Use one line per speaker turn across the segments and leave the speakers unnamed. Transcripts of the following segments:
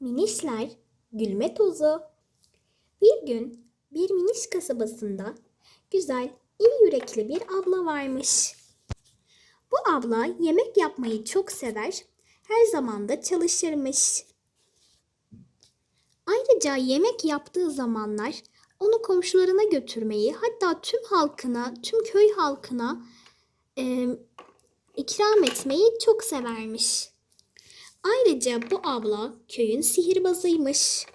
Minişler gülme tozu. Bir gün bir miniş kasabasında güzel, iyi yürekli bir abla varmış. Bu abla yemek yapmayı çok sever, her zaman da çalışırmış. Ayrıca yemek yaptığı zamanlar onu komşularına götürmeyi, hatta tüm halkına, tüm köy halkına e, ikram etmeyi çok severmiş. Ayrıca bu abla köyün sihirbazıymış.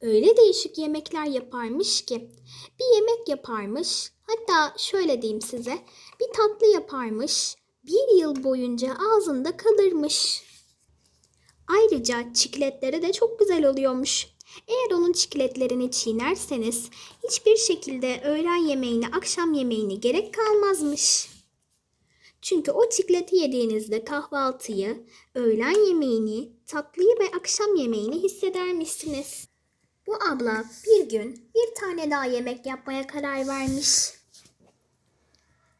Öyle değişik yemekler yaparmış ki bir yemek yaparmış hatta şöyle diyeyim size bir tatlı yaparmış bir yıl boyunca ağzında kalırmış. Ayrıca çikletleri de çok güzel oluyormuş. Eğer onun çikletlerini çiğnerseniz hiçbir şekilde öğlen yemeğini, akşam yemeğini gerek kalmazmış. Çünkü o çikleti yediğinizde kahvaltıyı, öğlen yemeğini, tatlıyı ve akşam yemeğini hissedermişsiniz. Bu abla bir gün bir tane daha yemek yapmaya karar vermiş.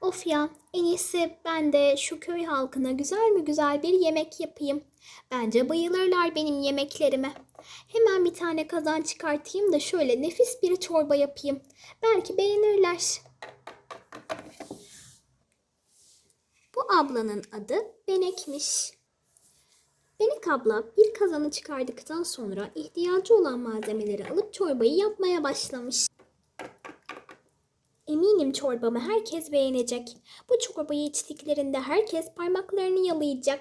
Of ya, en iyisi ben de şu köy halkına güzel mi güzel bir yemek yapayım. Bence bayılırlar benim yemeklerime. Hemen bir tane kazan çıkartayım da şöyle nefis bir çorba yapayım. Belki beğenirler. Ablanın adı Benek'miş. Benek abla bir kazanı çıkardıktan sonra ihtiyacı olan malzemeleri alıp çorbayı yapmaya başlamış. Eminim çorbamı herkes beğenecek. Bu çorbayı içtiklerinde herkes parmaklarını yalayacak.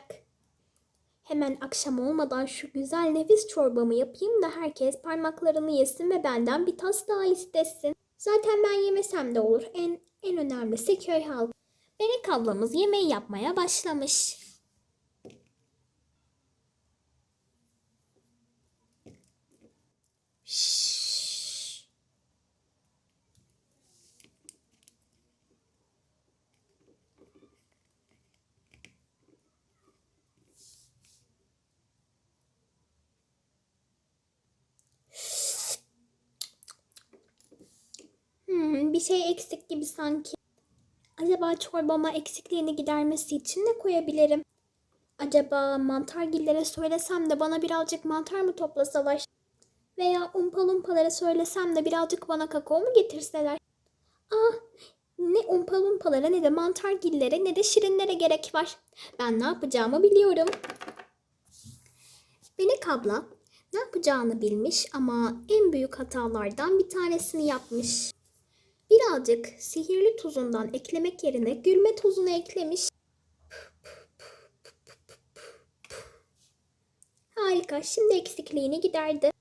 Hemen akşam olmadan şu güzel nefis çorbamı yapayım da herkes parmaklarını yesin ve benden bir tas daha istesin. Zaten ben yemesem de olur. En en önemlisi köy halkı. Benek ablamız yemeği yapmaya başlamış. Hmm, bir şey eksik gibi sanki. Acaba çorbama eksikliğini gidermesi için ne koyabilirim? Acaba mantargillere söylesem de bana birazcık mantar mı toplasalar? Veya umpalumpalara söylesem de birazcık bana kakao mu getirseler? Ah, ne umpalumpalara ne de mantargillere ne de şirinlere gerek var. Ben ne yapacağımı biliyorum. Benek abla ne yapacağını bilmiş ama en büyük hatalardan bir tanesini yapmış. Birazcık sihirli tuzundan eklemek yerine gülme tozunu eklemiş. Harika, şimdi eksikliğini giderdi.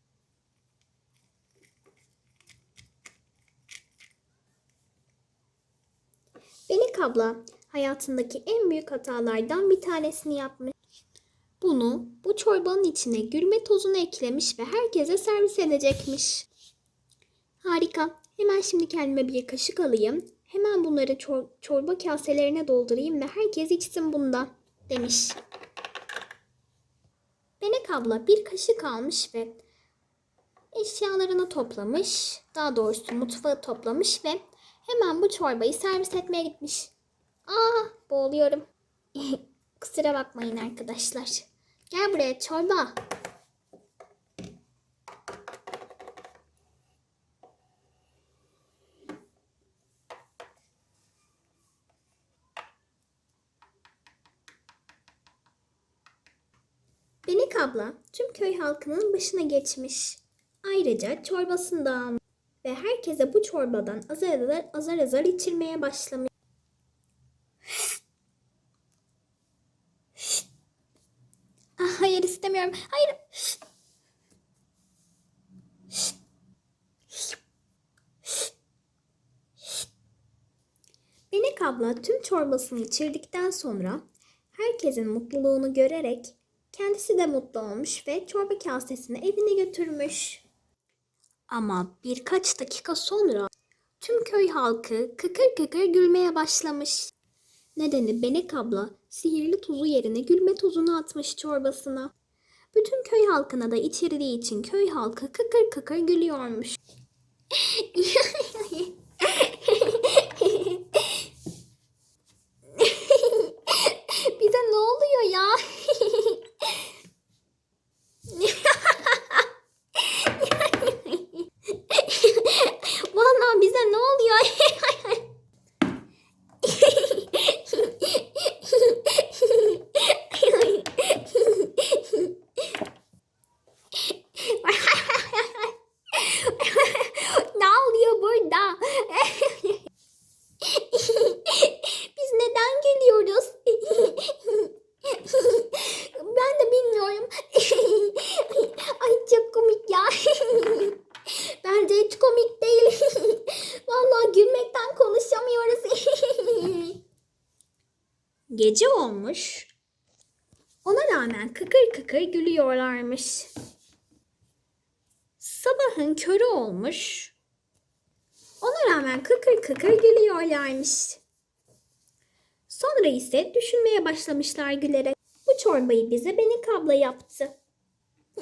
Belik abla hayatındaki en büyük hatalardan bir tanesini yapmış. Bunu bu çorbanın içine gülme tozunu eklemiş ve herkese servis edecekmiş. Harika. Hemen şimdi kendime bir kaşık alayım. Hemen bunları çor- çorba kaselerine doldurayım ve herkes içsin bundan demiş. Benek abla bir kaşık almış ve eşyalarını toplamış. Daha doğrusu mutfağı toplamış ve hemen bu çorbayı servis etmeye gitmiş. Aa boğuluyorum. Kusura bakmayın arkadaşlar. Gel buraya çorba. Benek abla tüm köy halkının başına geçmiş. Ayrıca çorbasını da almış ve herkese bu çorbadan azar azar, azar azar içirmeye başlamış. Ah, hayır istemiyorum. Hayır. Benek abla tüm çorbasını içirdikten sonra herkesin mutluluğunu görerek kendisi de mutlu olmuş ve çorba kasesini evine götürmüş. Ama birkaç dakika sonra tüm köy halkı kıkır kıkır gülmeye başlamış. Nedeni Benek abla sihirli tuzu yerine gülme tuzunu atmış çorbasına. Bütün köy halkına da içirdiği için köy halkı kıkır kıkır gülüyormuş. gece olmuş. Ona rağmen kıkır kıkır gülüyorlarmış. Sabahın körü olmuş. Ona rağmen kıkır kıkır gülüyorlarmış. Sonra ise düşünmeye başlamışlar gülerek. Bu çorbayı bize Benik abla yaptı.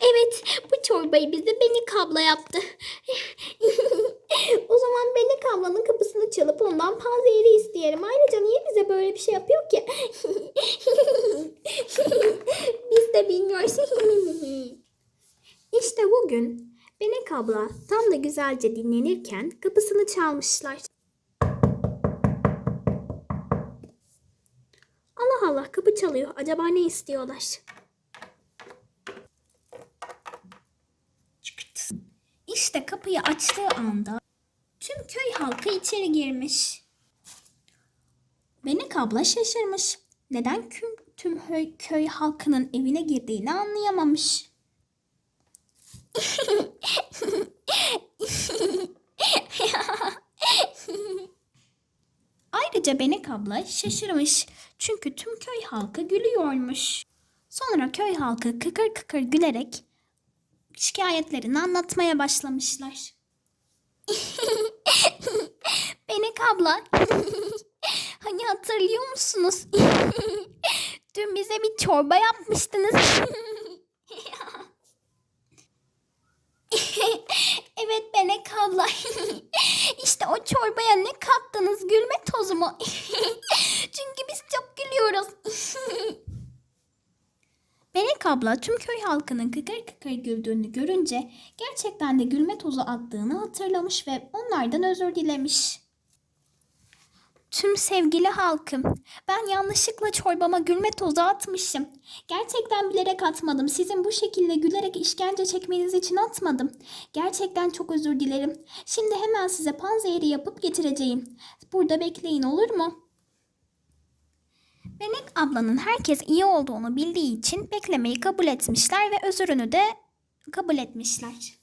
evet, bu çorbayı bize Benik abla yaptı. o zaman Benik ablanın çalıp ondan panzehiri isteyelim. Ayrıca niye bize böyle bir şey yapıyor ki? Biz de bilmiyoruz. işte bugün Benek abla tam da güzelce dinlenirken kapısını çalmışlar. Allah Allah kapı çalıyor. Acaba ne istiyorlar? İşte kapıyı açtığı anda tüm köy halkı içeri girmiş. Benik abla şaşırmış. Neden tüm, tüm köy halkının evine girdiğini anlayamamış. Ayrıca Benek abla şaşırmış. Çünkü tüm köy halkı gülüyormuş. Sonra köy halkı kıkır kıkır gülerek şikayetlerini anlatmaya başlamışlar. Benek abla, hani hatırlıyor musunuz? Dün bize bir çorba yapmıştınız. evet Benek abla. işte o çorbaya ne kattınız? Gülme tozu mu? Çünkü biz çok gülüyoruz. Benek abla tüm köy halkının kıkır kıkır güldüğünü görünce gerçekten de gülme tozu attığını hatırlamış ve onlardan özür dilemiş. Tüm sevgili halkım, ben yanlışlıkla çorbama gülme tozu atmışım. Gerçekten bilerek atmadım. Sizin bu şekilde gülerek işkence çekmeniz için atmadım. Gerçekten çok özür dilerim. Şimdi hemen size panzehiri yapıp getireceğim. Burada bekleyin olur mu? Benek ablanın herkes iyi olduğunu bildiği için beklemeyi kabul etmişler ve özürünü de kabul etmişler.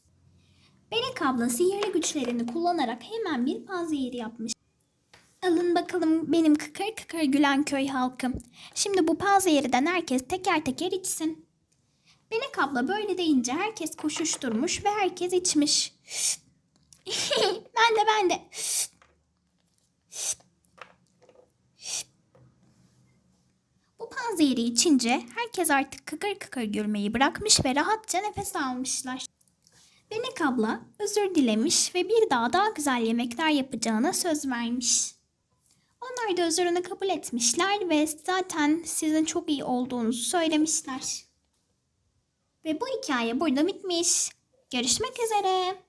Benek abla sihirli güçlerini kullanarak hemen bir panzehiri yapmış. Alın bakalım benim kıkır kıkır gülen köy halkım. Şimdi bu panzehirden herkes teker teker içsin. Benek abla böyle deyince herkes koşuşturmuş ve herkes içmiş. ben de ben de. Panzehiri içince herkes artık kıkır kıkır gülmeyi bırakmış ve rahatça nefes almışlar. Benek abla özür dilemiş ve bir daha daha güzel yemekler yapacağına söz vermiş. Onlar da özürünü kabul etmişler ve zaten sizin çok iyi olduğunuzu söylemişler. Ve bu hikaye burada bitmiş. Görüşmek üzere.